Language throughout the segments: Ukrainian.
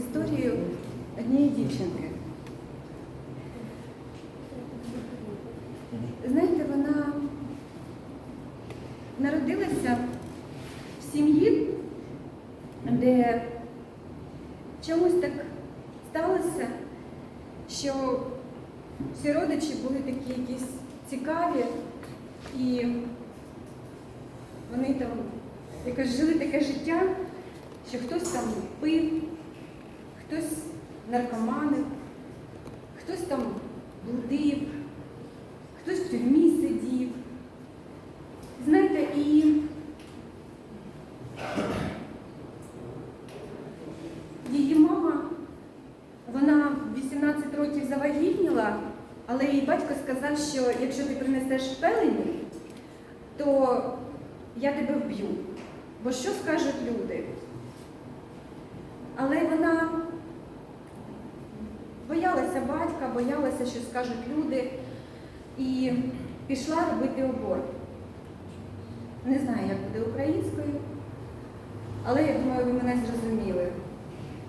історію однієї дівчинки. Знаєте, вона народилася в сім'ї, де чомусь так сталося, що всі родичі були такі якісь цікаві, і вони там якось жили таке життя, що хтось там пив, наркоманив, хтось там блудив, хтось в тюрмі сидів. Знаєте, і її мама, вона в 18 років завагітніла, але їй батько сказав, що якщо ти принесеш пелені, то я тебе вб'ю. Бо що скажуть люди? Але вона боялася батька, боялася, що скажуть люди, і пішла робити аборт. Не знаю, як буде українською, але я думаю, ви мене зрозуміли.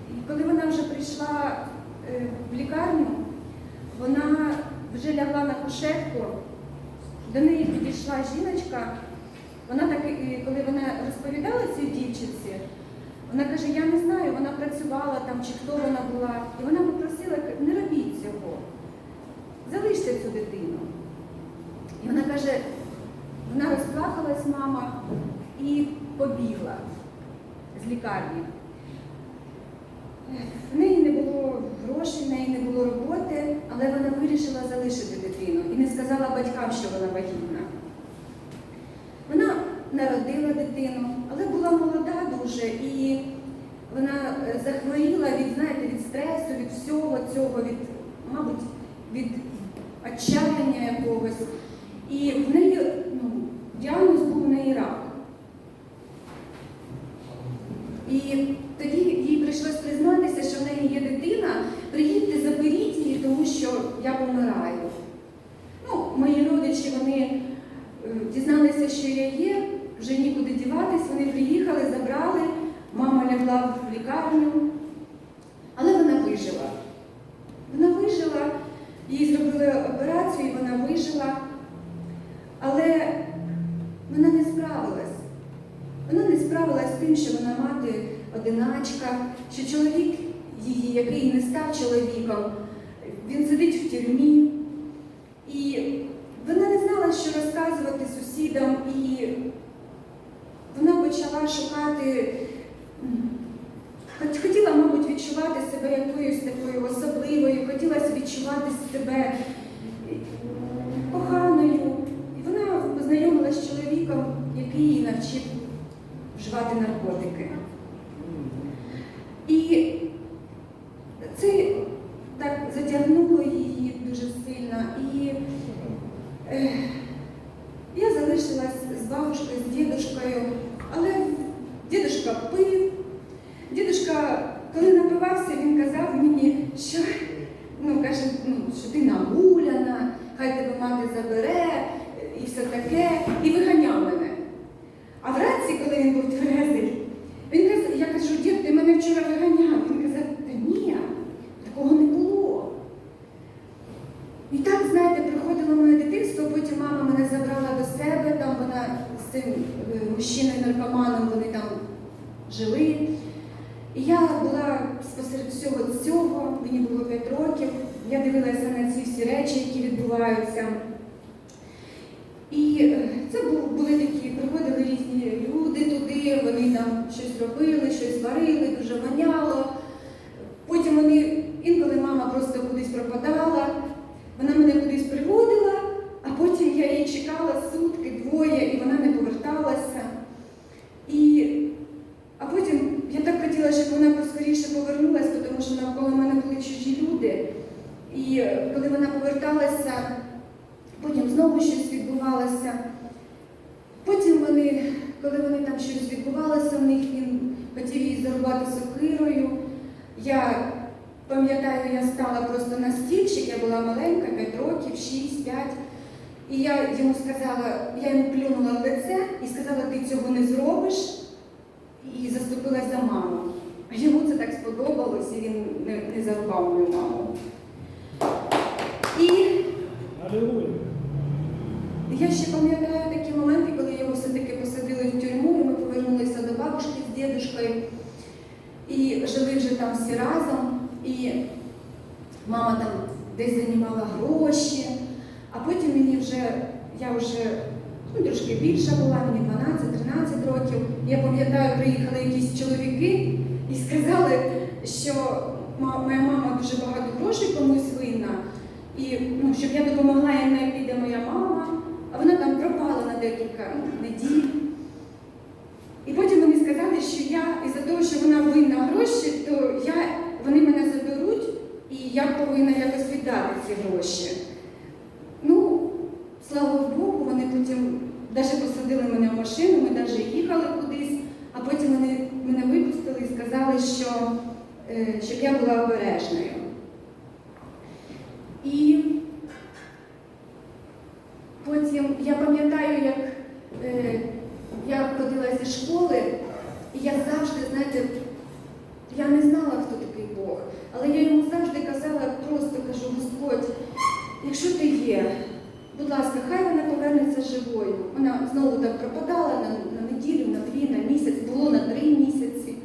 І коли вона вже прийшла е, в лікарню, вона вже лягла на кушетку, до неї підійшла жіночка. Вона так, коли вона розповідала цій дівчинці, вона каже, я не знаю, вона працювала там чи хто вона була. І вона попросила, не робіть цього, залиште цю дитину. І вона каже, вона розплакалась, мама, і побігла з лікарні. В неї не було грошей, в неї не було роботи, але вона вирішила залишити дитину і не сказала батькам, що вона вагітна. Вона народила дитину, але була молода дуже і вона е, захворіла від, знаєте, від стресу, від всього цього, від, мабуть, від отчаяння якогось. І в неї ну, діагноз був неї рак. І тоді їй прийшлось признатися, що в неї є дитина, приїдьте, заберіть її, тому що я помираю. Ну, мої родичі, вони е, дізналися, що я є, вже нікуди діватись, вони приїхали, забрали, мама лягла в лікарню, але вона вижила. Вона вижила, їй зробили операцію, і вона вижила, але вона не справилась. Вона не справилась з тим, що вона мати одиначка, що чоловік її, який не став чоловіком, він сидить в тюрмі. І вона не знала, що розказувати сусідам, і вона почала шукати, хотіла, мабуть, відчувати себе якоюсь такою особливою, хотілося відчувати себе і він не, не зарубав мою маму. І я ще пам'ятаю такі моменти, коли його все-таки посадили в тюрму, і ми повернулися до бабушки з дідушкою. І жили вже там всі разом. І мама там десь займала гроші, а потім мені вже, я вже ну, трошки більша була, мені 12-13 років. Я пам'ятаю, приїхали якісь чоловіки і сказали, що моя мама дуже багато грошей комусь винна. І ну, щоб я допомогла їй знайти, де моя мама, а вона там пропала на декілька неділь. І потім вони сказали, що я із-за того, що вона винна гроші, то я, вони мене заберуть і я повинна якось віддати ці гроші. Ну, слава Богу, вони потім навіть посадили мене в машину, ми навіть їхали кудись, а потім вони мене випустили і сказали, що, щоб я була обережною. І потім я пам'ятаю, як е, я ходила зі школи, і я завжди, знаєте, я не знала, хто такий Бог, але я йому завжди казала, просто кажу, Господь, якщо ти є, будь ласка, хай вона повернеться живою. Вона знову так пропадала на, на неділю, на дві, на місяць, було на три місяці.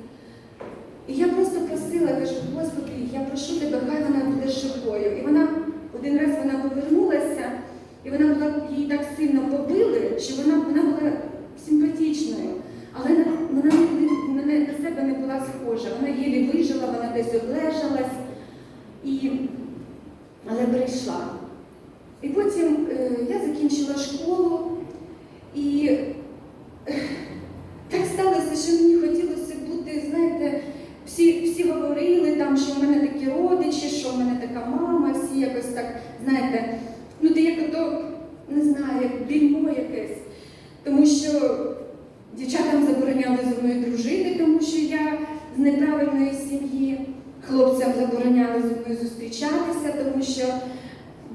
І я просто просила, кажу, Господи, я прошу тебе, хай вона буде живою. І вона один раз вона повернулася, і вона була її так сильно побили, що вона, вона була симпатичною, але на, вона не, не, на себе не була схожа. Вона єлі вижила, вона десь облежалась, і, але прийшла. І потім е, я закінчила школу, і е, так сталося, що мені хотілося бути, знаєте, всі, всі говорили там, що в мене такі родичі, що в мене така мама, всі якось так, знаєте, ну ти як ото, не знаю, як більмо якесь. Тому що дівчатам забороняли зі мною дружити, тому що я з неправильної сім'ї. Хлопцям забороняли зі мною зустрічатися, тому що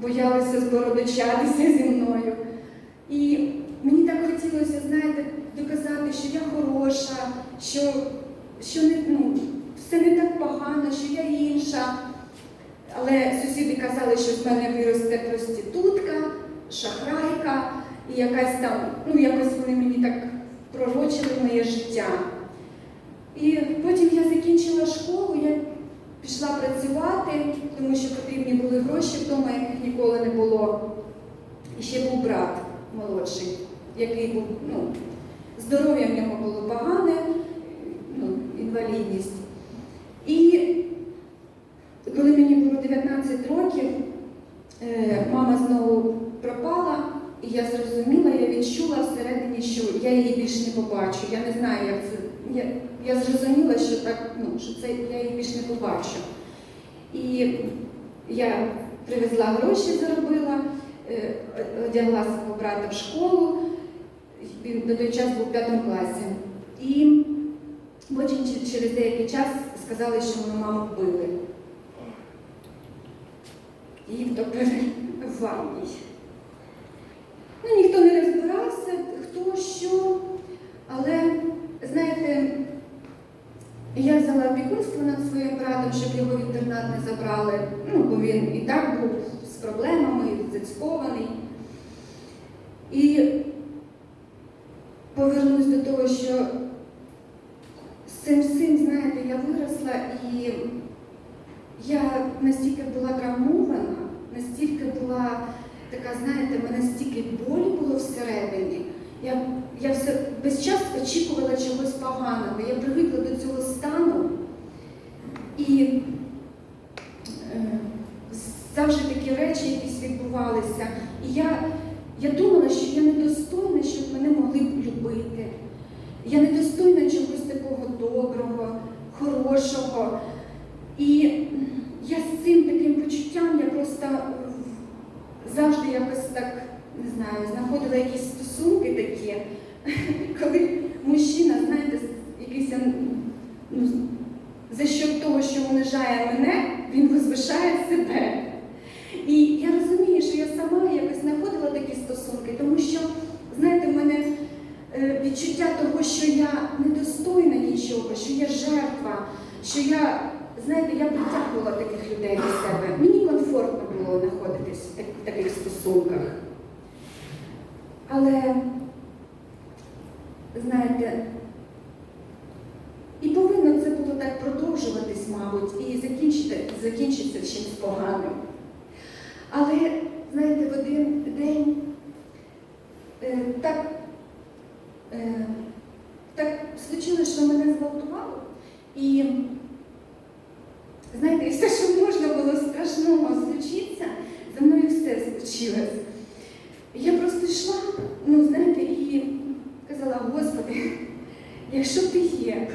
боялися збородочатися зі мною. І мені так хотілося, знаєте, доказати, що я хороша, що, що не, ну, все не так погано, що я інша. Але сусіди казали, що з мене виросте проститутка, шахрайка і якась там, ну якось вони мені так пророчили моє життя. І потім я закінчила школу, я пішла працювати, тому що потрібні були гроші вдома, яких ніколи не було. І ще був брат молодший, який був, ну, здоров'я в нього було погане, ну, інвалідність. І коли мені було 19 років, е, мама знову пропала, і я зрозуміла, я відчула всередині, що я її більш не побачу. Я не знаю, як це. Я, я зрозуміла, що так, ну, що це я її більш не побачу. І я привезла гроші, заробила, е, одягла свого брата в школу. Він на той час був в п'ятому класі. І потім через деякий час сказали, що мою маму вбили. Її втопили в ванній. Ну, ніхто не розбирався, хто що, але, знаєте, я взяла опікунство над своїм братом, щоб його в інтернат не забрали. Ну, бо він і так був з проблемами, зацькований. І повернусь до того, що з цим всім, знаєте, я виросла і я настільки була травмована, настільки була така, знаєте, мене стільки болі було всередині. Я, я все весь час очікувала чогось поганого. Я привикла до цього стану. І е, завжди такі речі якісь відбувалися. І я, я думала, що я недостойна, щоб мене могли б любити. Я недостойна чогось такого доброго, хорошого. було знаходитись в таких стосунках. Але, знаєте, якщо ти є.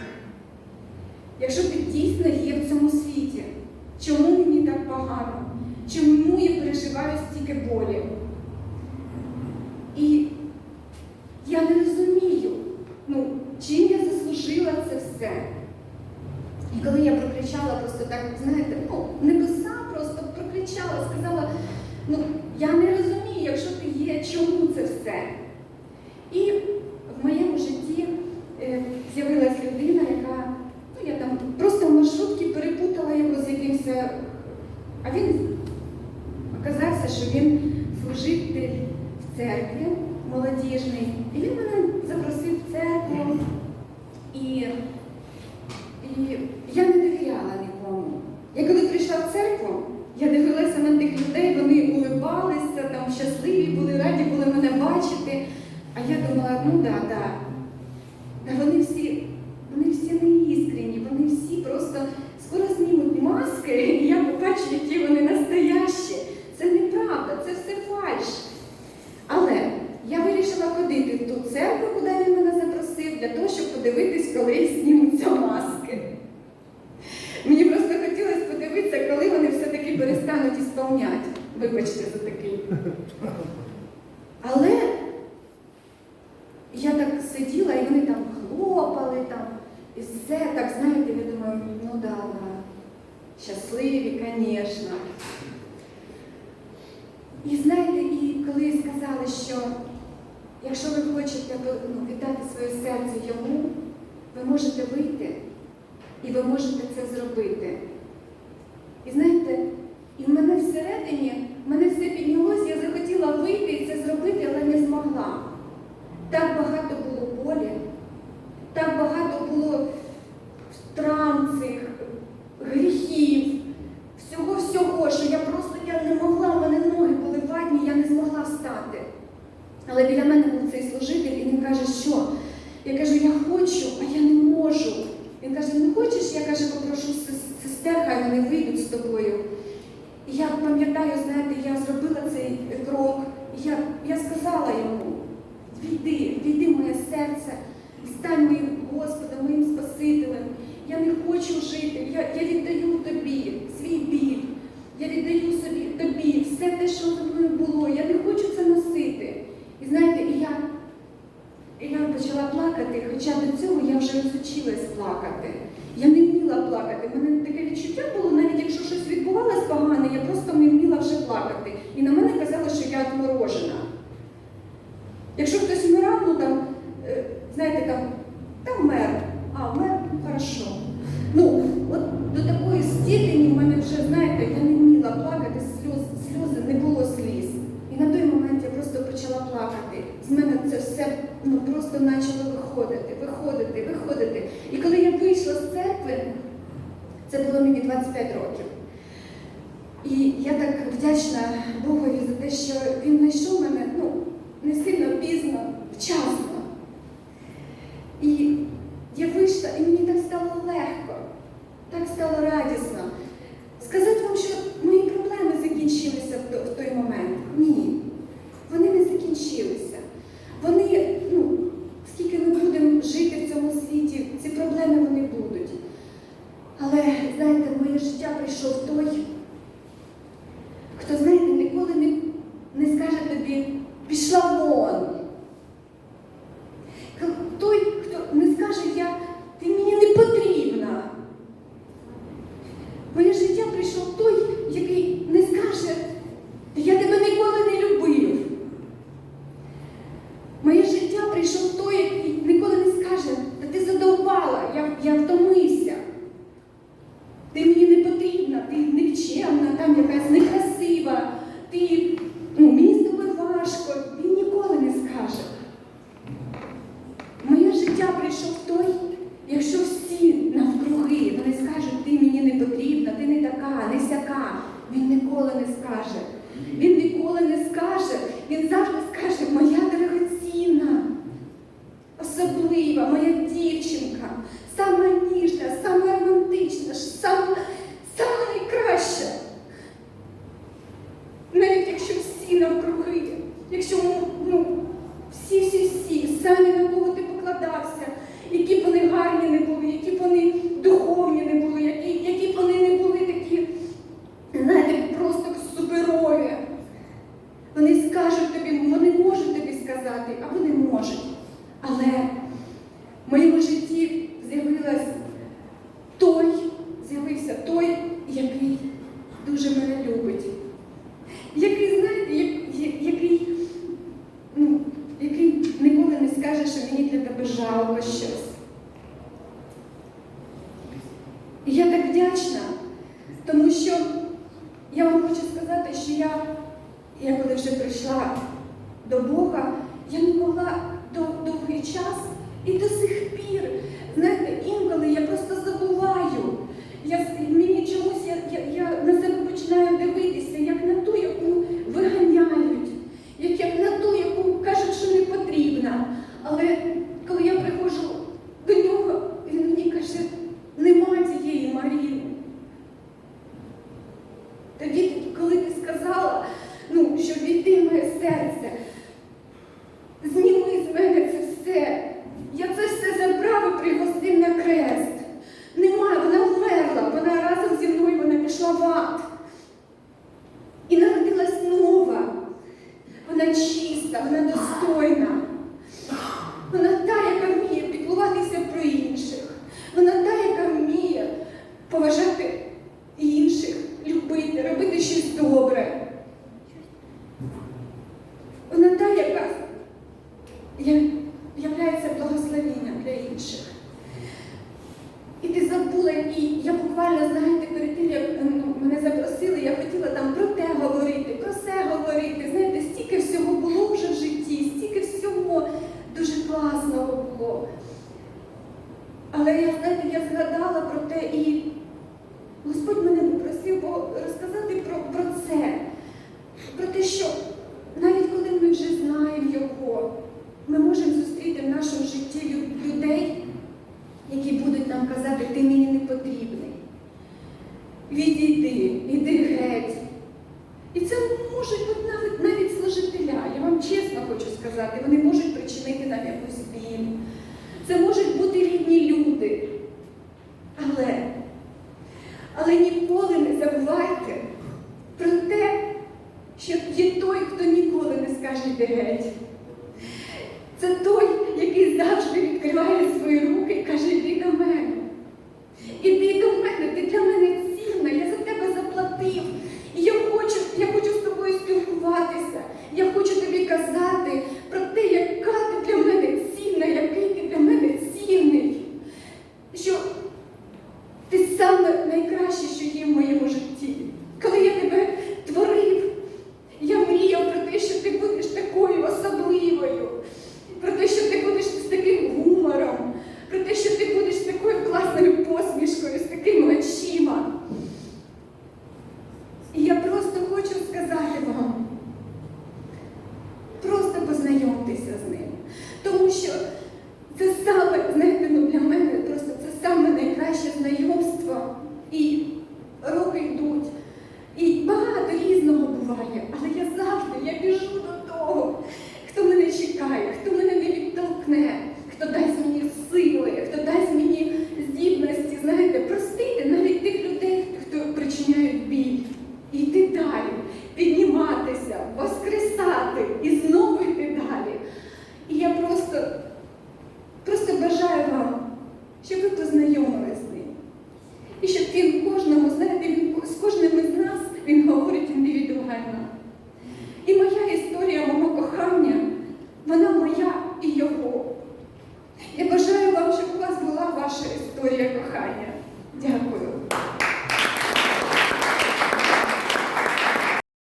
А він оказався, що він служитель в церкві молодіжний. І він мене запросив в церкву. І, і я не довіряла нікому. Я коли прийшла в церкву, я дивилася на тих людей, вони улибалися, там щасливі були, раді були мене бачити. А я думала, ну да, да. Та вони всі всередині мене все піднялось, я захотіла вийти і це зробити, але не змогла. Так багато просто почала виходити, виходити, виходити. І коли я вийшла з церкви, це було мені 25 років. І я так вдячна Богові за те, що він знайшов мене ну, не сильно пізно, вчасно. І я вийшла, і мені так стало легко, так стало радісно. прийшов той, сказати, що я, я коли вже прийшла до Бога, я не могла довгий час і до сих диригент.